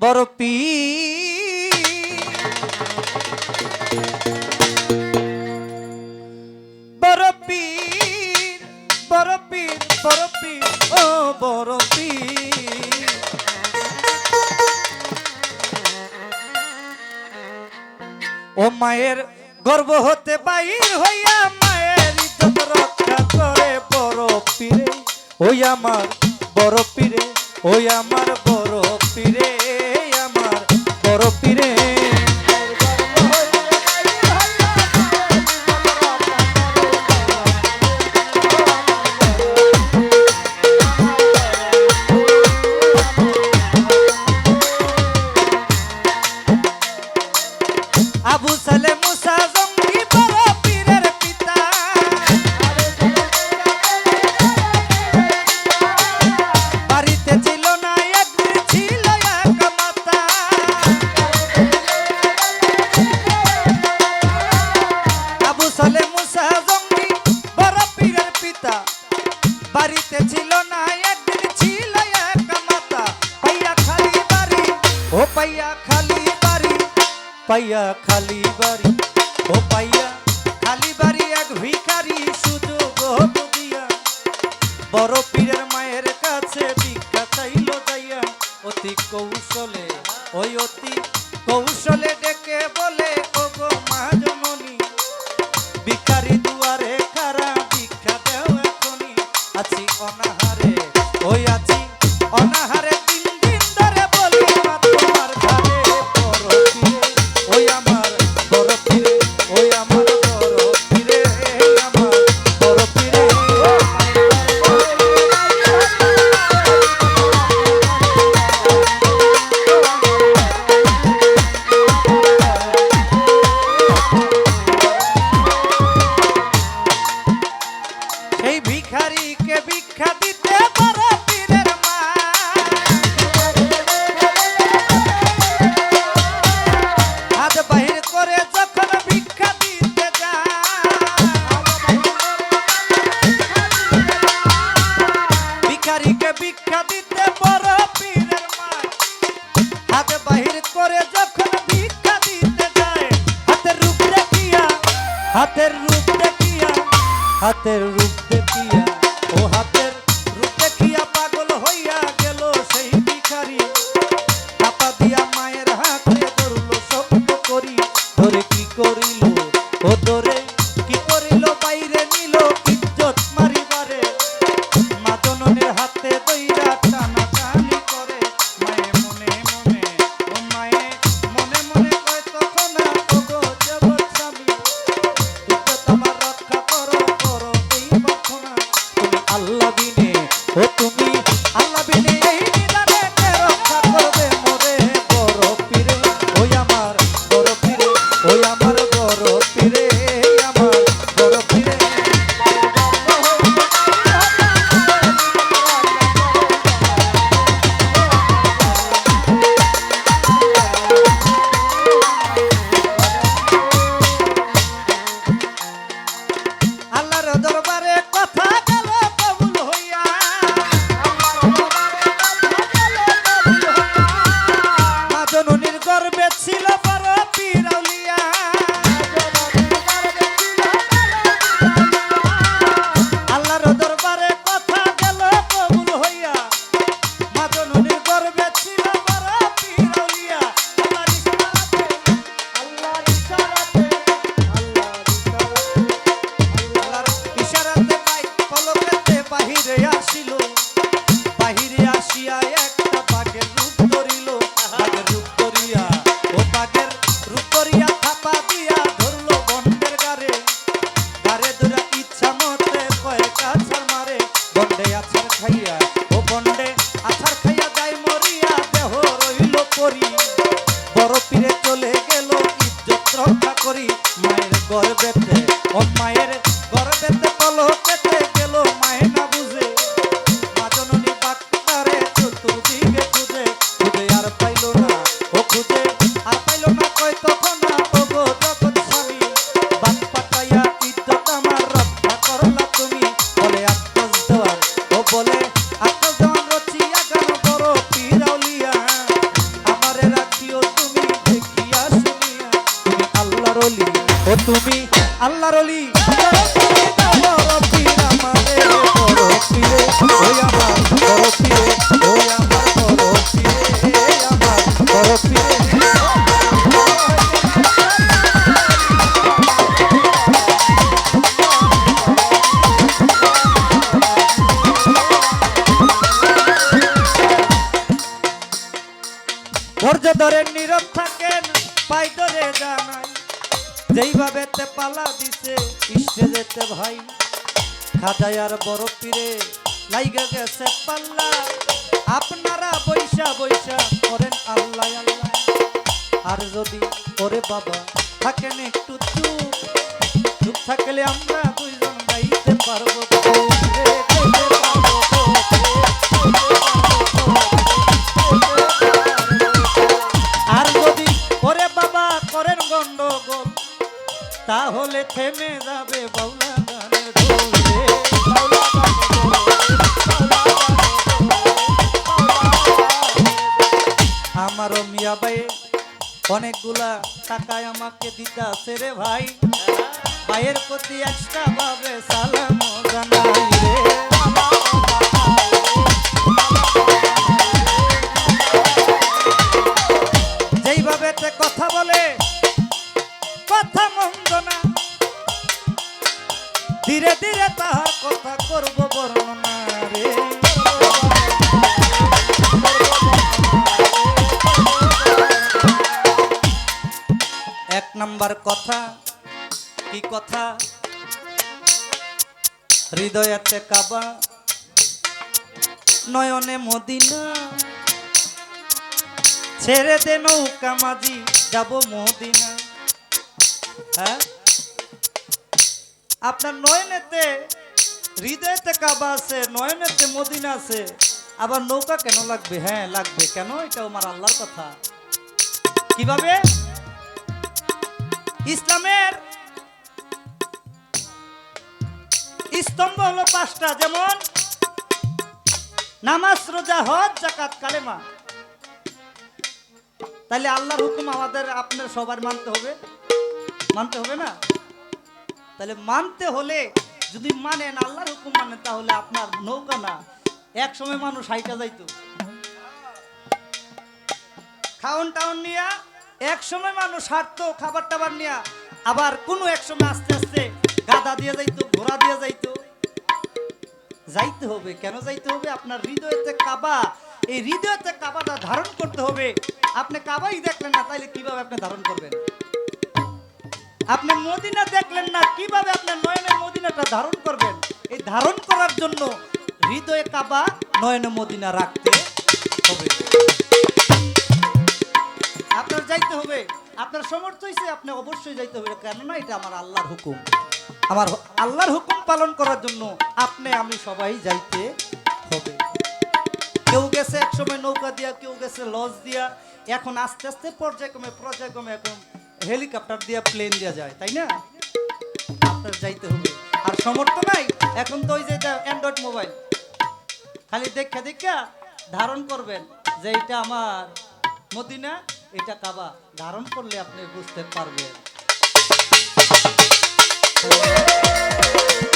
বড় পি ও মায়ের গর্ব হতে বাইর হইয়া মায়ের ইজ্জত রক্ষা করে বড় পীরে। ওই আমার বড় পীরে, ওই আমার বড় পীরে। ওই অতি কৌশলে ডেকে বলে ওগো মহাজমনি বিকারি দুয়ারে খারা ভিক্ষা দেও আছি অনাহার করে যখন ভিক্ষা দিতে যায় হাতের রূপ দেখিয়া হাতের রূপ দেখিয়া হাতের রূপ wanna rip বড় পীরে ধৈর্য ধরে নীরব থাকেন পাই জানাই। যেইভাবে তে পালা দিছে যেতে ভাই। খাজায় আর বড় পীরে লাইগা গেছে পাল্লা। আপনারা বৈশা বৈশা করেন আল্লাহ আল্লাহ। আর যদি ওরে বাবা থাকেন একটু চুপ চুপ থাকলে আমরা দুইজন গাইতে পারব আর যদি ওরে বাবা করেন গন্ডগোল তাহলে থেমে যাবে বাউলা গানের। আমারও মিয়া ভাই, অনেকগুলা টাকায় আমাকে দিতে আছে রে ভাই ভাইয়ের প্রতি এক্সট্রা ভাবে সালাম যেইভাবে কথা বলে ধীরে ধীরে তাহার কথা করব বর্ণনা রে। এক নাম্বার কথা, কি কথা? হৃদয়াতে কাবা, নয়নে মদিনা। ছেড়ে দে নৌকা মাঝি, যাব মদিনা। হ্যাঁ? আপনার নয়নেতে হৃদয়তে কাবা আছে, নয়নেতে মদিনা আছে। আবার নৌকা কেন লাগবে? হ্যাঁ লাগবে। কেন? এটা আমার আল্লাহর কথা। কীভাবে? ইসলামের স্তম্ভ হলো পাঁচটা। যেমন, নামাজ, রোজা, হজ জাকাত কালেমা। তাহলে আল্লাহর হুকুম আমাদের আপনার সবার মানতে হবে। মানতে হবে না? তাহলে মানতে হলে, যদি মানেন, আল্লাহর হুকুম মানেন, তাহলে আপনার নৌকা না। এক সময় মানুষ হাইটা যাইতো। খাওন টাউন নিয়া, এক সময় মানুষ হাঁটতো, খাবার টাবার নিয়া, আবার কোনো এক সময় আস্তে আস্তে গাদা দিয়ে যাইতো, ঘোড়া দিয়ে যাইতো। যাইতে হবে, কেন যাইতে হবে? আপনার হৃদয়তে কাবা, এই হৃদয়তে কাবাটা ধারণ করতে হবে। আপনি কাবাই দেখলেন না, তাইলে কীভাবে আপনি ধারণ করবেন? আপনি মদিনা দেখলেন না, কীভাবে আপনার নয়নের মদিনাটা ধারণ করবেন? এই ধারণ করার জন্য হৃদয়ে কাবা, নয়নে মদিনা রাখতে হবে। আপনার যাইতে হবে, আপনার সমর্থ হয়েছে আপনি অবশ্যই যাইতে হবে। কেননা এটা আমার আল্লাহর হুকুম। আমার আল্লাহর হুকুম পালন করার জন্য আপনি, আমি সবাই যাইতে হবে। কেউ গেছে একসময় নৌকা দিয়া, কেউ গেছে লজ দিয়া। এখন আস্তে আস্তে পর্যায়ক্রমে পর্যায়ক্রমে এখন হেলিকপ্টার দিয়ে প্লেন দিয়া যায়, তাই না? আপনার যাইতে হবে। আর সমর্থ নাই? এখন তো ওই যে অ্যান্ড্রয়েড মোবাইল খালি দেখা দেখা ধারণ করবেন যে এটা আমার মদিনা, এটা কাবা। ধারণ করলে আপনি বুঝতে পারবেন।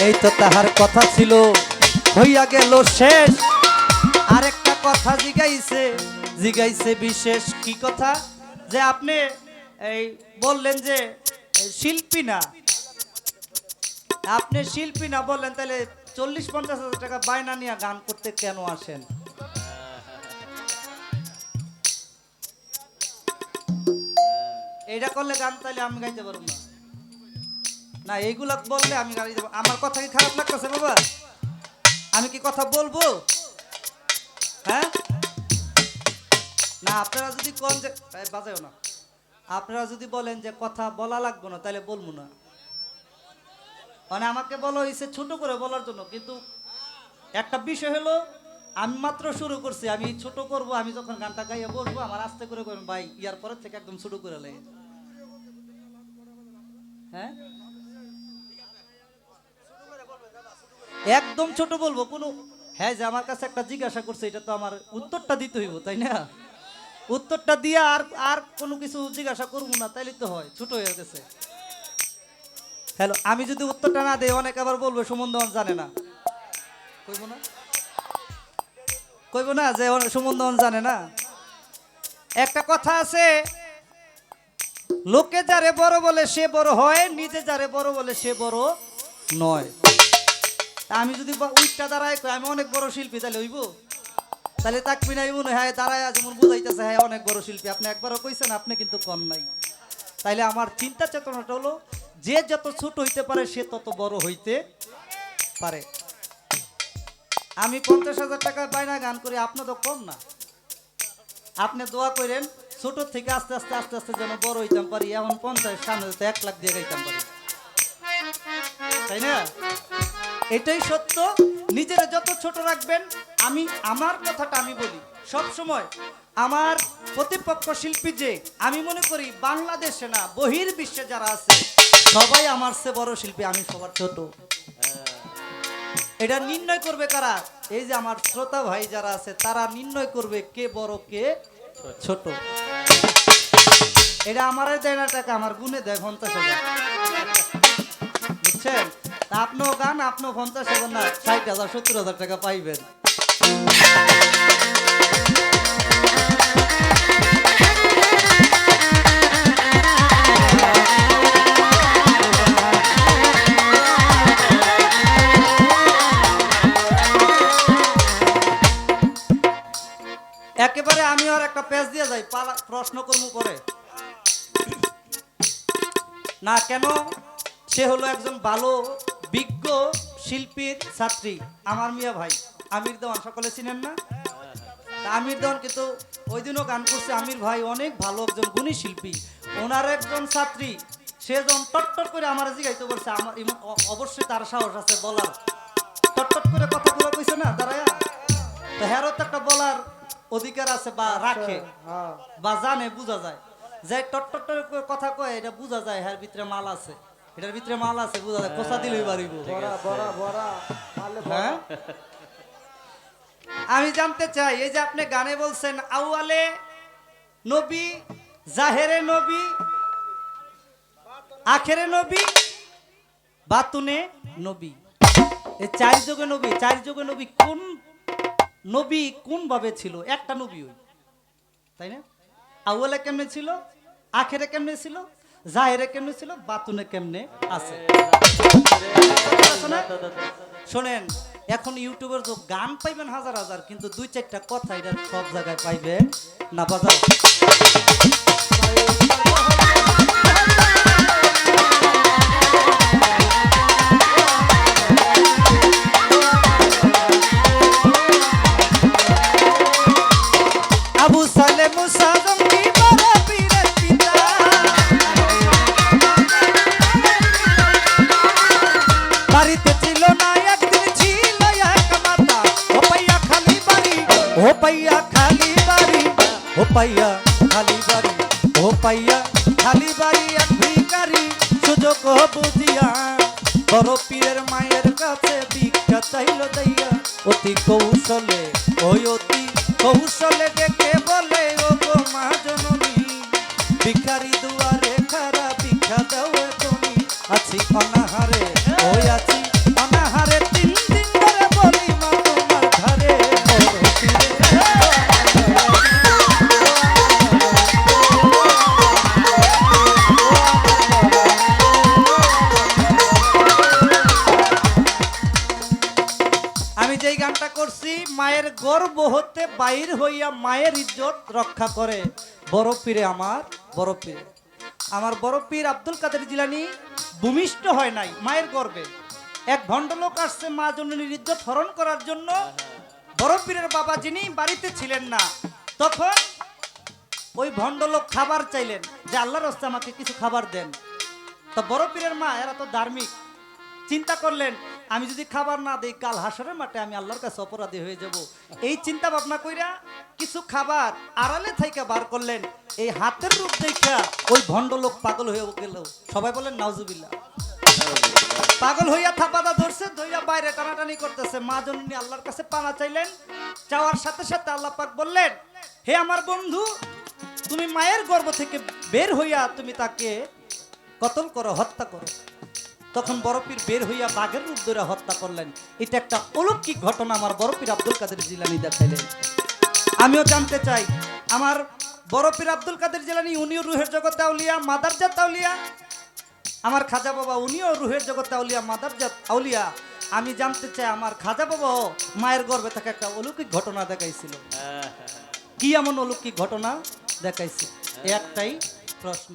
এই তো তাহার কথা ছিল। হইয়া গেল শেষ। আরেকটা কথা জিগাইছে। জিগাইছে বিশেষ কি কথা? যে আপনি এই বললেন যে শিল্পী না। আপনি শিল্পী না বললেন, তাহলে চল্লিশ পঞ্চাশ হাজার টাকা বায়না নিয়ে গান করতে কেন আসেন? এইটা করলে গান তাহলে আমি গাইতে পারব না। না, এইগুলা বললে আমি গাড়ি দেবো আমার কথা কি খারাপ লাগতেছে বাবা? আমি কি কথা বলব? হ্যাঁ? না, আপনারা যদি কোন যে বাজাও না। আপনারা যদি বলেন যে কথা বলা লাগবে না, তাহলে বলব না। মানে আমাকে বলা হয়েছে ছোট করে বলার জন্য, কিন্তু একটা বিষয় হলো, আমি মাত্র শুরু করছি, আমি ছোট করব, আমি যখন গানটা গাইয়ে বসবো, আমার আস্তে করে করবেন ভাই, ইয়ার পরের থেকে একদম শুরু করে লাগে হ্যাঁ? একদম ছোট বলব, কোনো হ্যাঁ যে আমার কাছে একটা জিজ্ঞাসা করছে, এটা তো আমার উত্তরটা দিতে হইব, তাই না? উত্তরটা দিয়ে আর আর কোনো কিছু জিজ্ঞাসা করব না, তাইলে তো হয়, ছোট হয়ে গেছে। হ্যালো, আমি যদি উত্তরটা না দেই, অনেক আবার বলব সুমন জানে না। কইব না? কইব না যে সুমন জানে না? একটা কথা আছে, লোকে যারে বড় বলে সে বড় হয়, নিজে যারে বড় বলে সে বড় নয়। আমি যদি উইটটা দাঁড়ায় আমি অনেক বড় শিল্পী তাহলে হইব? তাহলে তাকবি নাই মনে হয় দাঁড়ায় যেমন বুঝাইতেছে হ্যাঁ অনেক বড় শিল্পী। আপনি একবারও কইছেন, আপনি কিন্তু কম নাই। তাইলে আমার চিন্তা চেতনাটা হলো, যে যত ছোট হইতে পারে, সে তত বড় হইতে পারে। আমি পঞ্চাশ হাজার টাকার বাইনা গান করি আপনার তো কম না। আপনি দোয়া করেন, ছোট থেকে আস্তে আস্তে আস্তে আস্তে যেন বড় হইতাম পারি, এমন পঞ্চাশ, সামনে তো এক লাখ দিয়ে গাইতাম পারি। তাই না? এটাই সত্য, নিজেরা যত ছোট রাখবেন আমি, আমার কথাটা আমি বলি। সব সময় আমার প্রতিপক্ষ শিল্পী যে, আমি মনে করি বাংলাদেশে না বহির বিশ্বে যারা আছে, সবাই আমার চেয়ে বড় শিল্পী, আমি সবার ছোট। এটা নির্ণয় করবে কারা? এই যে আমার শ্রোতা ভাই যারা আছে, তারা নির্ণয় করবে কে বড়, কে ছোট। এটা আমার দেয় না টাকা, আমার গুনে দেয় পঞ্চাশ হাজার। বুঝছেন? তা আপনিও গান আপনার পঞ্চাশ হাজার না, ষাট হাজার, সত্তর হাজার টাকা পাইবেন। একেবারে আমি আর একটা পেজ দিয়ে যাই প্রশ্ন কর্ম করে না, কেন? সে হলো একজন ভালো, বিজ্ঞ, শিল্পীর ছাত্রী, আমার মিয়া ভাই। আমির দেওয়ান সকলে চিনেন না? আমির দেওয়ান কিন্তু ওই দিনও গান করছে। আমির ভাই অনেক ভালো একজন গুণী শিল্পী। ওনার একজন ছাত্রী সে যখন টটটট করে আমার জিগাইতে বলছে আমার অবশ্যই তার সাহস আছে বলার। টটটট করে কথাগুলো কইছে না দাঁড়ায়া। তো হ্যারও তো একটা বলার অধিকার আছে বা রাখে। বা জানে বোঝা যায়। যে টটটট করে কথা কয় এটা বোঝা যায় হ্যার ভিতরে মাল আছে। এটার ভিতরে মাল আছে বোঝা যায়। কোসা দিলেই পারিব হ্যাঁ? আমি জানতে চাই এই যে আপনি গানে বলছেন আউয়ালে নবী জাহেরে নবী আখেরে নবী বাতুনে নবী এই চার যুগে নবী চার যুগে নবী কোন নবী কোন ভাবে ছিল একটা নবী ওই তাই না আউয়ালে কেমনে ছিল আখেরে কেমনে ছিল জাহেরে কেমনে ছিল বাতুনে কেমনে আছে আছে শোনেন এখন ইউটিউবের তো গান পাইবেন হাজার হাজার, কিন্তু দুই চারটা কথা এটা সব জায়গায় পাইবেন না বাজাও বড় পীরের মায়ের কাছে ভিক্ষা চাইল দইয়া অতি কৌশলে, ওই অতি কৌশলে ডেকে বলে ও গো মা জননী, ভিখারি দুয়ারে খারা ভিক্ষা দাও তুমি, আছি অনাহারে গানটা করছি, মায়ের গর্ব হতে বাইর হইয়া মায়ের ইজ্জত রক্ষা করে। বড় পীরে আমার, বড় পীরে। আমার বড় পীর আব্দুল কাদের জিলানি ভূমিষ্ঠ হয় নাই, মায়ের গর্বে। এক ভণ্ডলোক আসছে মা জননীর ইজ্জত হরণ করার জন্য। বড় পীরের বাবা যিনি বাড়িতে ছিলেন না, তখন ওই ভণ্ডলোক খাবার চাইলেন যে আল্লাহর হস্তে আমাকে কিছু খাবার দেন। তো বড় পীরের মা, এরা তো ধার্মিক। চিন্তা করলেন, আমি যদি খাবার না দিই, কাল হাসরের মাঠে আমি আল্লাহর কাছে অপরাধী হয়ে যাব। এই চিন্তা ভাবনা কইরা কিছু খাবার আড়ালে থাইকা বার করলেন। এই হাতের রূপ দেখা ওই ভণ্ড লোক পাগল হয়ে গেল। সবাই বলেন, নাউজুবিল্লাহ। পাগল হইয়া থাপাদা ধরছে ধইয়া বাইরে টানাটানি করতেছে। মা জননী আল্লাহর কাছে পানা চাইলেন। চাওয়ার সাথে সাথে আল্লাহ পাক বললেন, হে আমার বন্ধু, তুমি মায়ের গর্ভ থেকে বের হইয়া তুমি তাকে কতল করো, হত্যা করো। তখন বরফির বের হইয়া বাঘের রূপ ধরে হত্যা করলেন। এটা একটা অলৌকিক ঘটনা, আমার বরফির আব্দুল কাদের জিলানি দেখাইলেন। আমিও জানতে চাই, আমার বরফির আব্দুল কাদের জিলানি, উনিও রুহের জগতে আউলিয়া মাদারজাত আউলিয়া? আমার খাজা বাবা, উনিও রুহের জগতে আউলিয়া মাদারজাত আউলিয়া? আমি জানতে চাই, আমার খাজা বাবাও মায়ের গর্ভে থাকা একটা অলৌকিক ঘটনা দেখাইছিল। কি এমন অলৌকিক ঘটনা দেখাইছে? একটাই প্রশ্ন।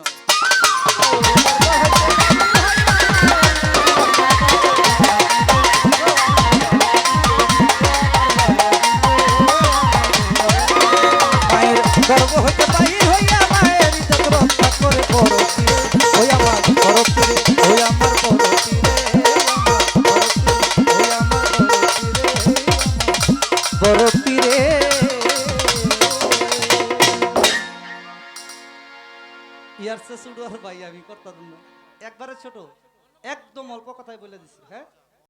ছোট। একদম অল্প কথায় বলে দিছি হ্যাঁ?